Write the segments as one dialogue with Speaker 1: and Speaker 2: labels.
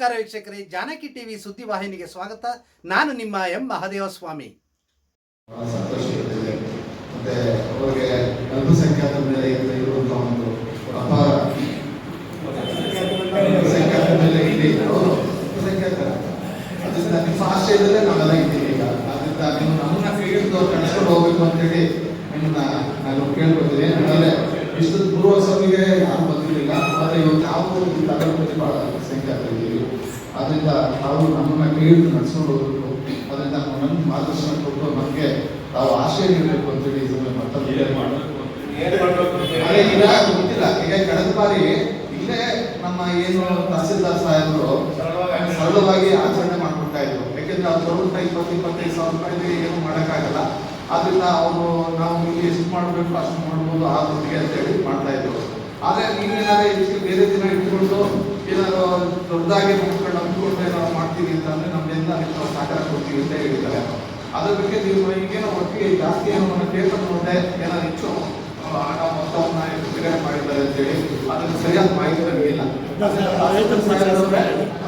Speaker 1: ನಮಸ್ಕಾರ ವೀಕ್ಷಕರೇ, ಜಾನಕಿ ಟಿವಿ ಸುದ್ದಿ ವಾಹಿನಿಗೆ ಸ್ವಾಗತ. ನಾನು ನಿಮ್ಮ ಎಂ ಮಹದೇವ ಸ್ವಾಮಿ
Speaker 2: ಇಷ್ಟು ಪೂರ್ವ ಸಭೆಗೆ ಯಾರು ಬಂದಿರಲಿಲ್ಲ. ಆದರೆ ಇವತ್ತು ಯಾವ ಅಲ್ಪಸಂಖ್ಯಾತರಿದ್ದೀವಿ ಅದರಿಂದ ನಾವು ನಮ್ಮನ್ನ ಕೈ ಹಿಡಿದು ನಡೆಸ್ಕೊಂಡು ಹೋಗ್ಬೇಕು ಅದರಿಂದ ನನ್ನ ಮಾರ್ಗದರ್ಶನ ಕೊಟ್ಟು ನಮಗೆ ತಾವು ಆಶಯ ನೀಡಬೇಕು ಅಂತೇಳಿ ಅದೇ ಈಗ ಗೊತ್ತಿಲ್ಲ. ಈಗ ಕಳೆದ ಬಾರಿ ಇಲ್ಲೇ ನಮ್ಮ ಏನು ತಹಸೀಲ್ದಾರ್ ಸಾಹೇಬರು ಸರಳವಾಗಿ. ಆಚರಣೆ ಮಾಡ್ಕೊಡ್ತಾ ಇದ್ರು. ಯಾಕೆಂದ್ರೆ ಅವ್ರು ಸ್ವಲ್ಪ ಇಪ್ಪತ್ತು ಇಪ್ಪತ್ತೈದು ಸಾವಿರ ರೂಪಾಯಿ ಏನು ಮಾಡೋಕ್ಕಾಗಲ್ಲ. ಆದ್ರಿಂದ ಅವರು ನಾವು ಇಲ್ಲಿ ಎಷ್ಟು ಮಾಡಬೇಕು ಅಷ್ಟು ಮಾಡ್ಬೋದು ಆ ಹೊತ್ತಿಗೆ ಅಂತೇಳಿ ಮಾಡ್ತಾ ಇದ್ರು. ಆದ್ರೆ ನೀವೇನಾದ್ರೆ ಬೇರೆ ದಿನ ಇಟ್ಕೊಂಡು ಏನಾದ್ರು ದೊಡ್ಡದಾಗಿ ನಂಬ್ಕೊಂಡು ಏನಾದ್ರು ಮಾಡ್ತೀವಿ ಅಂತಂದ್ರೆ ನಮ್ಮಿಂದ ನೀವು ಸಹಕಾರ ಕೊಡ್ತೀವಿ ಅಂತ ಹೇಳಿದ್ದಾರೆ. ಅದ್ರ ಬಗ್ಗೆ ನೀವು ಈಗೇನೋ ಒಟ್ಟಿಗೆ ಜಾಸ್ತಿ ಏನೋ ಪೇಪರ್ ನೋಡಿದೆ ಏನಾದ್ರು ಹೆಚ್ಚು ಆಟ ಹಣ ಮೊತ್ತವನ್ನ ಬಿಡುಗಡೆ ಮಾಡಿದ್ದಾರೆ ಅಂತೇಳಿ. ಅದಕ್ಕೆ ಸರಿಯಾದ ಮಾಹಿತಿ ಇಲ್ಲ.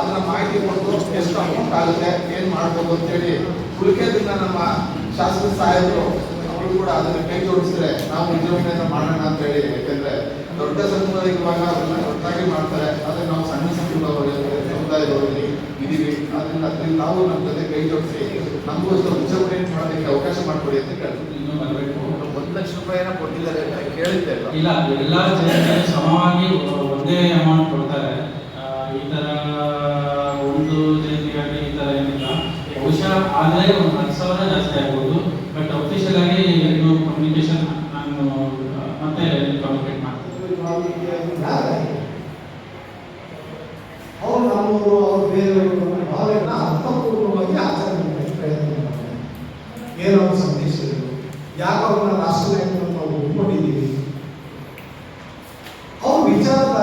Speaker 2: ಅದನ್ನ ಮಾಹಿತಿ ಕೊಟ್ಟು ಎಷ್ಟು ಅಮೌಂಟ್ ಆಗುತ್ತೆ ಏನ್ ಮಾಡ್ಬೋದು ಅಂತೇಳಿ ಉಳಿಕೆದಿಂದ ನಮ್ಮ ಶಾಸಕ ಸಾಹೇಬರು ಅವರು ಕೂಡ ಅದನ್ನ ಕೈ ಜೋಡಿಸಿದ್ರೆ ನಾವು ವಿಜೃಂಭಣೆಯಿಂದ ಮಾಡೋಣ ಅಂತ ಹೇಳಿ ಯಾಕಂದ್ರೆ ದೊಡ್ಡ ಸಮುದಾಯ ಇರುವಾಗ ಅದನ್ನ ಒಟ್ಟಾಗಿ ಮಾಡ್ತಾರೆ. ಅದನ್ನ ನಾವು ಸಮುದಾಯದವರಲ್ಲಿ ಇದೀವಿ ಅದರಿಂದ ಅದರಿಂದ ನಾವು ನಮ್ಮ ಜೊತೆ ಕೈ ಜೋಡಿಸಿ ನಮಗೂ ಅಷ್ಟು ವಿಜೃಂಭಣೆ ಮಾಡೋದಕ್ಕೆ ಅವಕಾಶ ಮಾಡಿಕೊಡಿ ಅಂತ ಕೇಳ್ತೀವಿ
Speaker 3: ಇನ್ನೂ ಬರಬೇಕು
Speaker 2: ಒಂದು ಲಕ್ಷ ರೂಪಾಯಿನ ಕೊಟ್ಟಿದ್ದಾರೆ ಅಂತ ಕೇಳಿದ್ದೆ
Speaker 3: ಇಲ್ಲ ಎಲ್ಲ ಜನರಿಗೆ ಸಮವಾಗಿ ಒಂದೇ ಅಮೌಂಟ್ ಕೊಡ್ತಾರೆ. ಆ, ಈ ತರ ಒಂದು ಜಯಂತಿಗಾಗಿ ಈ ತರ ಏನಿಲ್ಲ. ಬಹುಶಃ ಆದ್ರೆ ಒಂದು ಹತ್ತು ಸಾವಿರ ಜಾಸ್ತಿ ಆಗ್ಬೋದು. ಬಟ್ ಅಫಿಷಿಯಲ್ ಆಗಿ ಇದು ಕಮ್ಯುನಿಕೇಶನ್ ನಾನು ಆ, ಮತ್ತೆ ಕಮ್ಯುನಿಕೇಟ್ ಮಾಡ್ತೀನಿ
Speaker 4: ಅವರು ನಮ್ಮವರು ಅವ್ರು ಬೇರೆಯವರು ಅನ್ನೋ ಭಾವನೆಯನ್ನ ಅರ್ಥಪೂರ್ಣವಾಗಿ ಆಚರಣೆ ಮಾಡಲಿಕ್ಕೆ ಪ್ರಯತ್ನ ಮಾಡ್ತಾರೆ ಏನೋ ಒಂದು ಸಂದೇಶ ಇದೆ ಯಾಕೆ ಅವ್ರನ್ನ ರಾಷ್ಟ್ರ ನಾಯಕರು ಅಂತ ನಾವು ಒಪ್ಕೊಂಡಿದ್ದೀವಿ ಅವ್ರ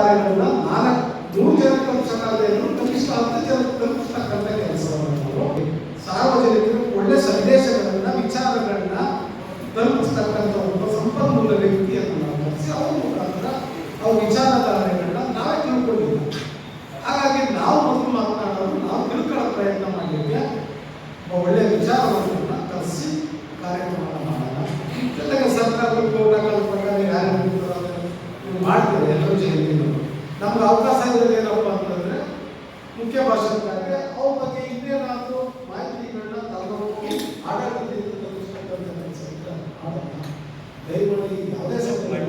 Speaker 4: ವಿಚಾರಧಾರೆಗಳನ್ನ ನಾಲ್ಕು ನೂರು ಜನ ತಲುಪಿಸಕ್ಕಾಗದೇನು ಕನಿಷ್ಠ ಹತ್ತು ಜನಕ್ಕೆ ತಲುಪಿಸ್ತಕ್ಕಂಥ ಕೆಲಸವನ್ನು ನಾವು ಸಾರ್ವಜನಿಕರು ಒಳ್ಳೆ ಸಂದೇಶಗಳನ್ನ, ವಿಚಾರಗಳನ್ನ ತಲುಪಿಸ್ತಕ್ಕಂಥ ಒಬ್ಬ ಸಂಪನ್ಮೂಲ ವ್ಯಕ್ತಿಯನ್ನು ನಾವು ಅವ್ರ ಮುಖಾಂತರ ಅವ್ರ ವಿಚಾರಧಾರೆಗಳನ್ನ ನಾವೇ ತಿಳ್ಕೊಂಡಿದ್ದೀವಿ ಹಾಗಾಗಿ ನಾವು ಮೊದಲು ಮಾತನಾಡೋದು, ನಾವು ತಿಳ್ಕೊಳ್ಳೋ ಪ್ರಯತ್ನ ಮಾಡಲಿಕ್ಕೆ ಒಳ್ಳೆಯ ವಿಚಾರವನ್ನು ಕಲಿಸಿ ಕಾರ್ಯಕ್ರಮ ಮಾಡೋಣ. ಜೊತೆಗೆ ಸರ್ಕಾರದ ನಮ್ಗೆ ಅವಕಾಶ ಇರೋದು ಏನಪ್ಪ ಅಂತಂದ್ರೆ ಮುಖ್ಯ ಭಾಷಣಕಾರರಿಗೆ ಅವ್ರ ಬಗ್ಗೆ ಇನ್ನೇನಾದರೂ ಮಾಹಿತಿಗಳನ್ನ ತಗೊಂಡು ಆಡಳಿತದಿಂದ ತಲುಪಿಸ್ತಕ್ಕಂಥ ದಯಮಾಡಿ ಯಾವುದೇ ಸಮಯ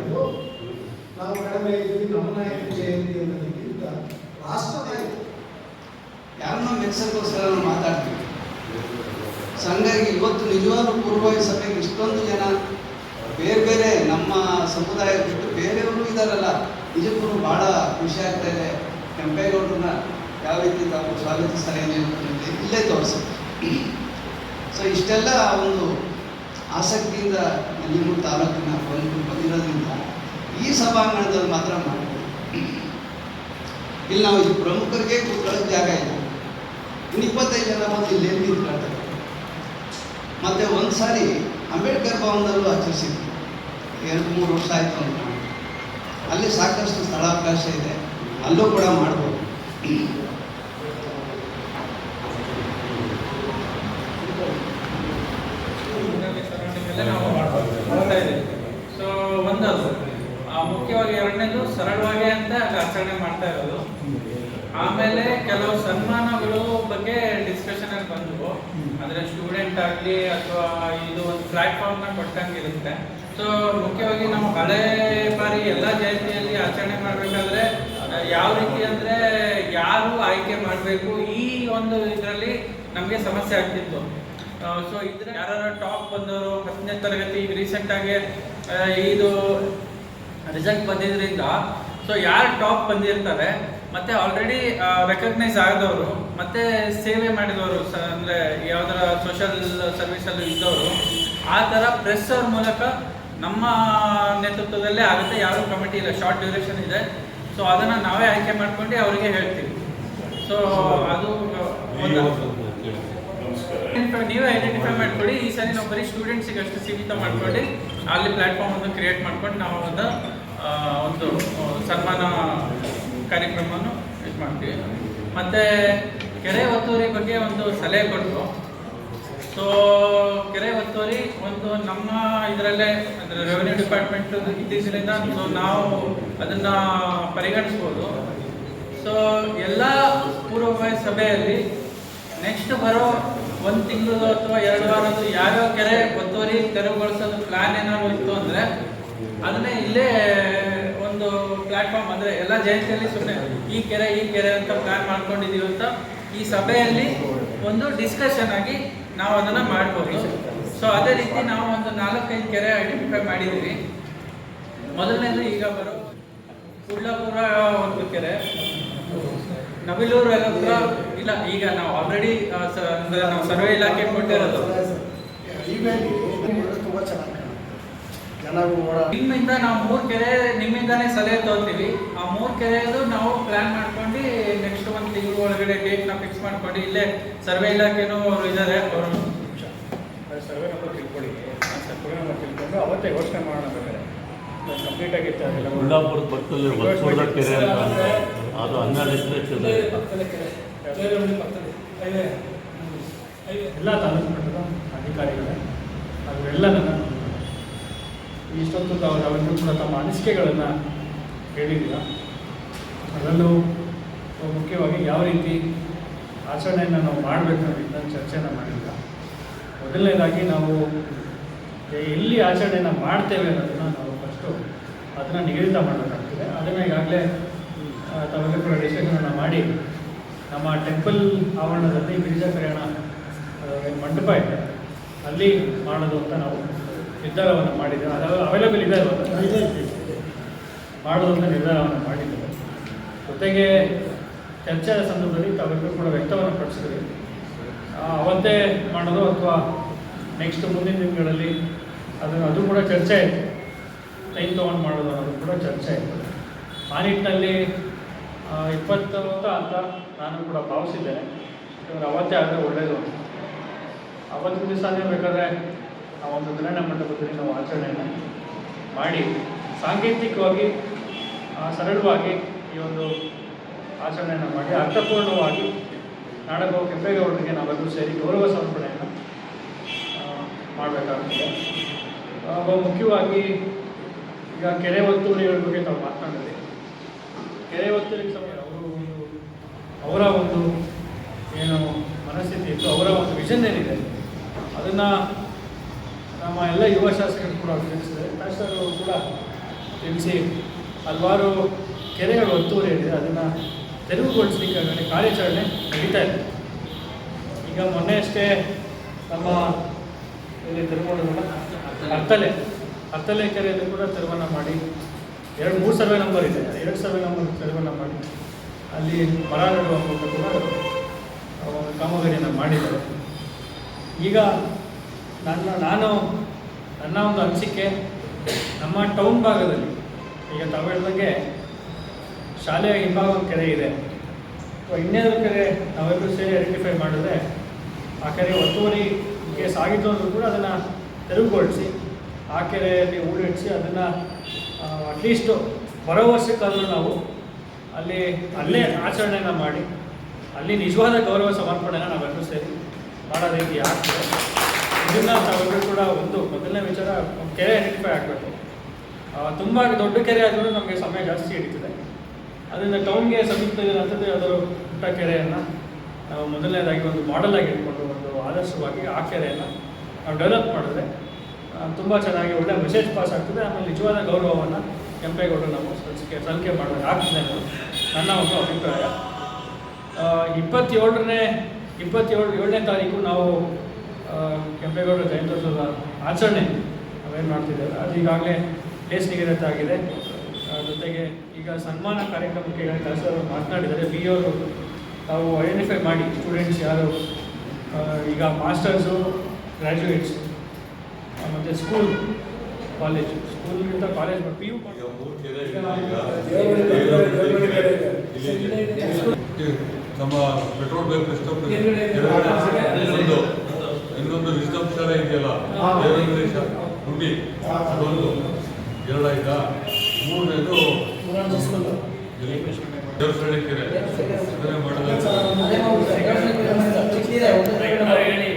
Speaker 4: ನಾವು ಕಡಿಮೆ ಇದ್ವಿ ನಮ್ಮ ನಾಯಕ ಜಯಂತಿ ಅನ್ನೋದಕ್ಕಿಂತ ರಾಷ್ಟ್ರ ನಾಯಕ
Speaker 5: ಯಾರನ್ನೋ ಮೆಚ್ಚಕ್ಕೋಸ್ಕರ ನಾವು ಮಾತಾಡ್ತೀವಿ. ಸಂಘಕ್ಕೆ ಇವತ್ತು ನಿಜವಾದ ಪೂರ್ವಾಯಿ ಸಭೆಗೆ ಇಷ್ಟೊಂದು ಜನ ಬೇರೆ ಬೇರೆ ನಮ್ಮ ಸಮುದಾಯ ಬಿಟ್ಟು ಬೇರೆಯವರು ಇದ್ದಾರಲ್ಲ. ನಿಜಕ್ಕೂ ಭಾಳ ಖುಷಿ ಆಗ್ತಾ ಇದೆ. ಕೆಂಪೇಗೌಡರನ್ನ ಯಾವ ರೀತಿ ತಾವು ಸ್ವಾಗತಿಸ್ತಾರೆ ಇಲ್ಲೇ ತೋರಿಸುತ್ತೆ. ಸೊ ಇಷ್ಟೆಲ್ಲ ಒಂದು ಆಸಕ್ತಿಯಿಂದ ನಿಮ್ಮ ತಾಲೂಕಿನ ಬಂದು ಬಂದಿರೋದ್ರಿಂದ ಈ ಸಭಾಂಗಣದಲ್ಲಿ ಮಾತ್ರ ಮಾಡ್ಬೋದು. ಇಲ್ಲಿ ನಾವು ಈ ಪ್ರಮುಖರಿಗೆ ಕೂತ್ಕೊಳ್ಳೋಕೆ ಜಾಗ ಇಲ್ಲ. ಇನ್ನು ಇಪ್ಪತ್ತೈದು ಜನ ಬಂದು ಇಲ್ಲಿ ಎಲ್ಲಿ ನಿಂತ್ಕೊಳ್ತಾರೆ ಮತ್ತೆ ಒಂದು ಸಾರಿ ಅಂಬೇಡ್ಕರ್ ಭವನದಲ್ಲೂ ಆಚರಿಸಿದ್ವಿ ಎರಡು ಮೂರು ವರ್ಷ ಆಯಿತು ಅಂತ. ಅಲ್ಲಿ ಸಾಕಷ್ಟು ಸ್ಥಳಾವಕಾಶ ಇದೆ. ಅಲ್ಲೂ ಕೂಡ ಮಾಡ್ಬೋದು.
Speaker 3: ಸೊ ಆ, ಮುಖ್ಯವಾಗಿ ಎರಡನೇದು ಸರಳವಾಗಿ ಅಂತ ಆಚರಣೆ ಮಾಡ್ತಾ ಇರೋದು. ಆಮೇಲೆ ಕೆಲವು ಸನ್ಮಾನಗಳು ಬಗ್ಗೆ ಡಿಸ್ಕಷನ್ ಅಲ್ಲಿ ಬಂದವು. ಅಂದ್ರೆ ಸ್ಟೂಡೆಂಟ್ ಆಗಲಿ ಅಥವಾ ಇದು ಒಂದು ಪ್ಲಾಟ್ಫಾರ್ಮ್ನ ಕೊಟ್ಟಂಗಿರುತ್ತೆ ಸೊ ಮುಖ್ಯವಾಗಿ ನಮ್ಮ ಹಳೆ ಬಾರಿ ಎಲ್ಲ ಜಯಂತಿಯಲ್ಲಿ ಆಚರಣೆ ಮಾಡಬೇಕಾದ್ರೆ ಯಾವ ರೀತಿ ಅಂದ್ರೆ ಯಾರು ಆಯ್ಕೆ ಮಾಡಬೇಕು ಈ ಒಂದು ಇದರಲ್ಲಿ ನಮಗೆ ಸಮಸ್ಯೆ ಆಗ್ತಿತ್ತು. ಸೊ ಇದ್ರೆ ಯಾರು ಟಾಪ್ ಬಂದವರು ಹತ್ತನೇ ತರಗತಿ ಈಗ ರೀಸೆಂಟ್ ಆಗಿ ಇದು ರಿಸಲ್ಟ್ ಬಂದಿದ್ರಿಂದ ಸೊ ಯಾರು ಟಾಪ್ ಬಂದಿರ್ತಾರೆ, ಮತ್ತೆ ಆಲ್ರೆಡಿ ರೆಕಗ್ನೈಸ್ ಆದವರು ಮತ್ತೆ ಸೇವೆ ಮಾಡಿದವರು ಅಂದ್ರೆ ಅಂದರೆ ಸೋಷಿಯಲ್ ಸೋಷಲ್ ಸರ್ವಿಸಲ್ಲಿ ಇದ್ದವರು, ಆ ಥರ ಪ್ರೆಸ್ ಅವ್ರ ಮೂಲಕ ನಮ್ಮ ನೇತೃತ್ವದಲ್ಲೇ ಆಗುತ್ತೆ ಯಾರು ಕಮಿಟಿ ಇಲ್ಲ ಶಾರ್ಟ್ ಡ್ಯೂರೇಷನ್ ಇದೆ. ಸೊ ಅದನ್ನು ನಾವೇ ಆಯ್ಕೆ ಮಾಡ್ಕೊಂಡು ಅವರಿಗೆ ಹೇಳ್ತೀವಿ. ಸೊ ಅದು ಒಂದು? ನೀವೇ ಐಡೆಂಟಿಫೈ ಮಾಡ್ಕೊಳ್ಳಿ. ಈ ಸರಿ ನಾವು ಬರೀ ಸ್ಟೂಡೆಂಟ್ಸಿಗೆ ಅಷ್ಟು ಸೀಮಿತ ಮಾಡ್ಕೊಂಡು ಅಲ್ಲಿ ಪ್ಲಾಟ್ಫಾರ್ಮ್ ಅನ್ನು ಕ್ರಿಯೇಟ್ ಮಾಡ್ಕೊಂಡು ನಾವು ಒಂದು ಒಂದು ಸನ್ಮಾನ ಕಾರ್ಯಕ್ರಮವನ್ನು ಇದು ಮಾಡ್ತೀವಿ. ಮತ್ತೆ ಕೆರೆ ಒತ್ತುವರಿ ಬಗ್ಗೆ ಒಂದು ಸಲಹೆ ಕೊಟ್ಟರು ಸೊ ಕೆರೆ ಒತ್ತುವರಿ ಒಂದು ನಮ್ಮ ಇದರಲ್ಲೇ ಅಂದರೆ ರೆವೆನ್ಯೂ ಡಿಪಾರ್ಟ್ಮೆಂಟ್ ಇತ್ತೀಚಿನಿಂದ. ಸೊ ನಾವು ಅದನ್ನ ಪರಿಗಣಿಸ್ಬೋದು. ಸೊ ಎಲ್ಲ ಪೂರ್ವಭಾವಿ ಸಭೆಯಲ್ಲಿ ನೆಕ್ಸ್ಟ್ ಬರೋ ಒಂದು ತಿಂಗಳು ಅಥವಾ ಎರಡು ವಾರದ್ದು ಯಾವ್ಯಾವ ಕೆರೆ ಒತ್ತುವರಿ ತೆರವುಗೊಳಿಸೋದು ಪ್ಲಾನ್ ಏನಾದ್ರು ಇತ್ತು ಅಂದರೆ ಅದನ್ನೇ ಇಲ್ಲೇ ಒಂದು ಪ್ಲಾಟ್ಫಾರ್ಮ್ ಅಂದರೆ ಎಲ್ಲ ಜಯಂತಿಯಲ್ಲಿ ಸುಮ್ಮನೆ ಈ ಕೆರೆ ಈ ಕೆರೆ ಅಂತ ಪ್ಲಾನ್ ಮಾಡ್ಕೊಂಡಿದೀವಿ ಅಂತ ಈ ಸಭೆಯಲ್ಲಿ ಒಂದು ಡಿಸ್ಕಷನ್ ಆಗಿ ನಾವು ಅದನ್ನ ಮಾಡ್ಬೋದು. ಸೊ ಅದೇ ರೀತಿ ನಾವು ಒಂದು ನಾಲ್ಕೈದು ಕೆರೆ ಐಡೆಂಟಿಫೈ ಮಾಡಿದ್ದೀವಿ. ಮೊದಲನೇದು ಈಗ ಬರೋ ಕುಳ್ಳಾಪುರ ಒಂದು ಕೆರೆ. ನವಿಲೂರು ಹತ್ರ ಇಲ್ಲ, ಈಗ ನಾವು ಆಲ್ರೆಡಿ ನಾವು ಸರ್ವೆ ಇಲಾಖೆ ಕೊಟ್ಟಿರೋದು. ನಿಮ್ಮಿಂದ ನಾವು ಮೂರು ಕೆರೆ, ನಿಮ್ಮಿಂದಾನೇ ಸಲಹೆ ತಗೋತೀವಿ ಆ ಮೂರು ಕೆರೆಯದು ನಾವು ಪ್ಲಾನ್ ಮಾಡ್ಕೊಂಡು ಒಳಗಡೆ ಡೇಟ್ನ ಫಿಕ್ಸ್ ಮಾಡ್ಕೊಂಡು ಇಲ್ಲೇ ಸರ್ವೆ ಇಲಾಖೆನೂ ಅವರು ಇದ್ದಾರೆ ಅವರು
Speaker 6: ಸರ್ವೆ ನಂಬರ್ ತಿಳ್ಕೊಳ್ಳಿ. ಸರ್ವೆ ನಂಬರ್ ತಿಳ್ಕೊಂಡು ಅವತ್ತೇ ಯೋಚನೆ ಮಾಡೋಣ ಬೇಕಾದ್ರೆ ಕಂಪ್ಲೀಟ್ ಆಗಿತ್ತು ಅದೆಲ್ಲ
Speaker 7: ಉಳ್ಳಾಪುರದ ಪಕ್ಕದಲ್ಲಿ ವಸ್ತುದ ಕೆರೆ ಅಂತ ಇದೆ. ಅದು ಹನ್ನೆರಡು ಎಕರೆ ಚೆಂದ
Speaker 6: ಎಲ್ಲ ತಾಲೂಕು ಮಟ್ಟದ ಅಧಿಕಾರಿಗಳೇ. ಅವರೆಲ್ಲ ನನ್ನ ಇಷ್ಟೊತ್ತು ತಾವು ಕೂಡ ತಮ್ಮ ಅನಿಸಿಕೆಗಳನ್ನು ಹೇಳಿದ್ದೀರ ಅದರಲ್ಲೂ ಮುಖ್ಯವಾಗಿ ಯಾವ ರೀತಿ ಆಚರಣೆಯನ್ನು ನಾವು ಮಾಡಬೇಕು ಅನ್ನೋದನ್ನ ಚರ್ಚೆನ ಮಾಡಿಲ್ಲ. ಮೊದಲನೇದಾಗಿ ನಾವು ಎಲ್ಲಿ ಆಚರಣೆಯನ್ನು ಮಾಡ್ತೇವೆ ಅನ್ನೋದನ್ನು ನಾವು ಫಸ್ಟು ಅದನ್ನು ನಿಗದಿತ ಮಾಡಬೇಕಾಗ್ತದೆ. ಅದನ್ನು ಈಗಾಗಲೇ ತಾವೆಲ್ಲ ಕೂಡ ಡಿಸಿಷನನ್ನು ಮಾಡಿ ನಮ್ಮ ಟೆಂಪಲ್ ಆವರಣದಲ್ಲಿ ಗಿರಿಜಾ ಕಲ್ಯಾಣ ಮಂಟಪ ಇದೆ. ಅಲ್ಲಿ ಮಾಡೋದು ಅಂತ ನಾವು ನಿರ್ಧಾರವನ್ನು ಮಾಡಿದ್ದೇವೆ. ಅದು ಅವೈಲೇಬಲ್ ಇದೆ ಅಲ್ವಾ? ಮಾಡೋದು ಅಂತ ನಿರ್ಧಾರವನ್ನು ಮಾಡಿದ್ದೇವೆ. ಜೊತೆಗೆ ಚರ್ಚೆಯ ಸಂದರ್ಭದಲ್ಲಿ ತಾವೆಲ್ಲರೂ ಕೂಡ ವ್ಯಕ್ತವನ್ನು ಪಡಿಸಿದ್ರಿ. ಅವತ್ತೇ ಮಾಡೋದು ಅಥವಾ ನೆಕ್ಸ್ಟ್ ಮುಂದಿನ ದಿನಗಳಲ್ಲಿ ಅದು ಅದು ಕೂಡ ಚರ್ಚೆ ಆಯಿತು. ಟೈಮ್ ತೊಗೊಂಡು ಮಾಡೋದು ಅನ್ನೋದು ಕೂಡ ಚರ್ಚೆ ಆಯಿತು. ಆ ನಿಟ್ಟಿನಲ್ಲಿ ಇಪ್ಪತ್ತು ಅಂತ ನಾನು ಕೂಡ ಭಾವಿಸಿದ್ದೇನೆ. ಯಾಕಂದರೆ ಅವತ್ತೇ ಆದರೆ ಒಳ್ಳೆಯದು ಅಂತ. ಅವತ್ತಿನ ದಿವಸನೇ ಬೇಕಾದರೆ ಆ ಒಂದು ಕಲ್ಯಾಣ ಮಂಟಪದಲ್ಲಿ ನಾವು ಆಚರಣೆಯನ್ನು ಮಾಡಿ, ಸಾಂಕೇತಿಕವಾಗಿ ಸರಳವಾಗಿ ಈ ಒಂದು ಆಚರಣೆಯನ್ನು ಮಾಡಿ ಅರ್ಥಪೂರ್ಣವಾಗಿ ನಾಡಗೌ ಕೆಂಪೇಗೌಡರಿಗೆ ನಾವೆಲ್ಲರೂ ಸೇರಿ ಗೌರವ ಸಮರ್ಪಣೆಯನ್ನು ಮಾಡಬೇಕಾಗುತ್ತೆ ಒಬ್ಬ ಮುಖ್ಯವಾಗಿ ಈಗ ಕೆರೆ ಒತ್ತುವರಿಗಳ ಬಗ್ಗೆ ನಾವು ಮಾತನಾಡಿದ್ವಿ ಕೆರೆ ಒತ್ತುವರಿಗೆ ಸಮಯ ಅವರು ಒಂದು, ಅವರ ಒಂದು ಏನು ಮನಸ್ಥಿತಿ ಇತ್ತು, ಅವರ ಒಂದು ವಿಷನ್ ಏನಿದೆ, ಅದನ್ನು ನಮ್ಮ ಎಲ್ಲ ಯುವ ಶಾಸಕರು ಕೂಡ ತಿಳಿಸಿದ್ದಾರೆ ಶಾಸಕರು ಕೂಡ ತಿಳಿಸಿ, ಹಲವಾರು ಕೆರೆಗಳು ಒತ್ತುವರಿ ಇದೆ ಅದನ್ನು ತೆರವುಗೊಳಿಸಲಿಕ್ಕೆ ಕಾರ್ಯಾಚರಣೆ ನಡೀತಾ ಇದೆ. ಈಗ ಮೊನ್ನೆ ಅಷ್ಟೇ ನಮ್ಮ ಇಲ್ಲಿ ತಿರುಮೂಲ ಹತ್ತಲೆ ಹತ್ತಲೆ ಕೆರೆಯಲ್ಲಿ ಕೂಡ ತೆರವನ್ನು ಮಾಡಿ. ಎರಡು, ಮೂರು ಸರ್ವೆ ನಂಬರ್ ಇದೆ. ಎರಡು ಸರ್ವೆ ನಂಬರ್ ತೆರವನ್ನು ಮಾಡಿ. ಅಲ್ಲಿ ಮರ ನೆಡುವ ಒಂದು ಕಾಮಗಾರಿಯನ್ನು ಮಾಡಿದ್ದಾರೆ. ಈಗ ನನ್ನ, ನಾನು ನನ್ನ ಒಂದು ಅನಿಸಿಕೆ, ನಮ್ಮ ಟೌನ್ ಭಾಗದಲ್ಲಿ, ಈಗ ತಾವು ಹೇಳ್ದಂಗೆ ಶಾಲೆಯ ಹಿಂಭಾಗ ಒಂದು ಕೆರೆ ಇದೆ. ಇನ್ನೇನು ಕೆರೆ ನಾವೆಲ್ಲರೂ ಸೇರಿ ಐಡೆಂಟಿಫೈ ಮಾಡಿದ್ರೆ ಆ ಕೆರೆ ಒತ್ತುವರಿ ಕೇಸ್ ಆಗಿತ್ತು ಅಂದರೂ ಕೂಡ ಅದನ್ನು ತೆರವುಗೊಳಿಸಿ, ಆ ಕೆರೆಯಲ್ಲಿ ಊರಿಡಿಸಿ ಅದನ್ನು ಅಟ್ಲೀಸ್ಟು ಬರೋ ವರ್ಷಕ್ಕಾದರೂ ನಾವು ಅಲ್ಲಿ, ಅಲ್ಲೇ ಆಚರಣೆನ ಮಾಡಿ, ಅಲ್ಲಿ ನಿಜವಾದ ಗೌರವ ಸಮರ್ಪಣೆನ ನಾವೆಲ್ಲರೂ ಸೇರಿ ಮಾಡೋ ರೀತಿ ಆಗ್ತದೆ. ಇದನ್ನು ನಾವೆಲ್ಲರೂ ಕೂಡ ಒಂದು ಮೊದಲನೇ ವಿಚಾರ ಕೆರೆ ಐಡೆಂಟಿಫೈ ಆಗಬೇಕು. ತುಂಬ ದೊಡ್ಡ ಕೆರೆ ಆದರೂ ನಮಗೆ ಸಮಯ ಜಾಸ್ತಿ ಹಿಡಿತದೆ. ಅದರಿಂದ ಟೌನ್ಗೆ ಸಮೀಪದಲ್ಲಿರುವಂಥದ್ದು ಅದರ ಪುಟ್ಟ ಕೆರೆಯನ್ನು ನಾವು ಮೊದಲನೇದಾಗಿ ಒಂದು ಮಾಡೆಲ್ ಆಗಿ ಇಟ್ಕೊಂಡು ಒಂದು ಆದರ್ಶವಾಗಿ ಆ ಕೆರೆಯನ್ನು ನಾವು ಡೆವಲಪ್ ಮಾಡಿದ್ರೆ ತುಂಬ ಚೆನ್ನಾಗಿ ಒಳ್ಳೆ ಮೆಸೇಜ್ ಪಾಸ್ ಆಗ್ತದೆ. ಆಮೇಲೆ ನಿಜವಾದ ಗೌರವವನ್ನು ಕೆಂಪೇಗೌಡರು ನಾವು ಸಲ್ಲಿಕೆ ಸಲ್ಲಿಕೆ ಮಾಡೋದು ಆಗ್ತದೆ ಅನ್ನೋದು ನನ್ನ ಒಂದು ಅಭಿಪ್ರಾಯ. ಇಪ್ಪತ್ತೇಳರನೇ ಇಪ್ಪತ್ತೇಳು, ಏಳನೇ ತಾರೀಕು ನಾವು ಕೆಂಪೇಗೌಡರ ಜಯಂತ್ಯೋತ್ಸವದ ಆಚರಣೆ ನಾವೇನು ಮಾಡ್ತಿದ್ದೇವೆ? ಅದು ಈಗಾಗಲೇ ಆಗಿದೆ ಜೊತೆಗೆ ಈಗ ಸನ್ಮಾನ ಕಾರ್ಯಕ್ರಮಕ್ಕೆ ಈಗ ಮಾತನಾಡಿದರೆ ಮಾತನಾಡಿದ್ದಾರೆ ಬಿ ಅವರು. ತಾವು ಐಡೆಂಟಿಫೈ ಮಾಡಿ ಸ್ಟೂಡೆಂಟ್ಸ್ ಯಾರು ಈಗ ಮಾಸ್ಟರ್ಸು ಗ್ರ್ಯಾಜುಯೇಟ್ಸ್ ಮತ್ತು ಸ್ಕೂಲ್ ಕಾಲೇಜ್ ಸ್ಕೂಲ್ಗಿಂತ ಕಾಲೇಜ್ ಪಿ ಯು
Speaker 8: ನಮ್ಮ ಪೆಟ್ರೋಲ್ ಬಂಕ್ ಇನ್ನೊಂದು ಇನ್ನೊಂದು ರಿಸರ್ವ್ ಶಾಲೆ ಇದೆಯಲ್ಲ? ಗುಂಡಿ ಅದೊಂದು. ಎರಡಾಯ್ತಾ ಮೂರನೇದು
Speaker 6: ಅದನ್ನೇ ಮಾಡೋದು.
Speaker 7: ಹೇಳಿ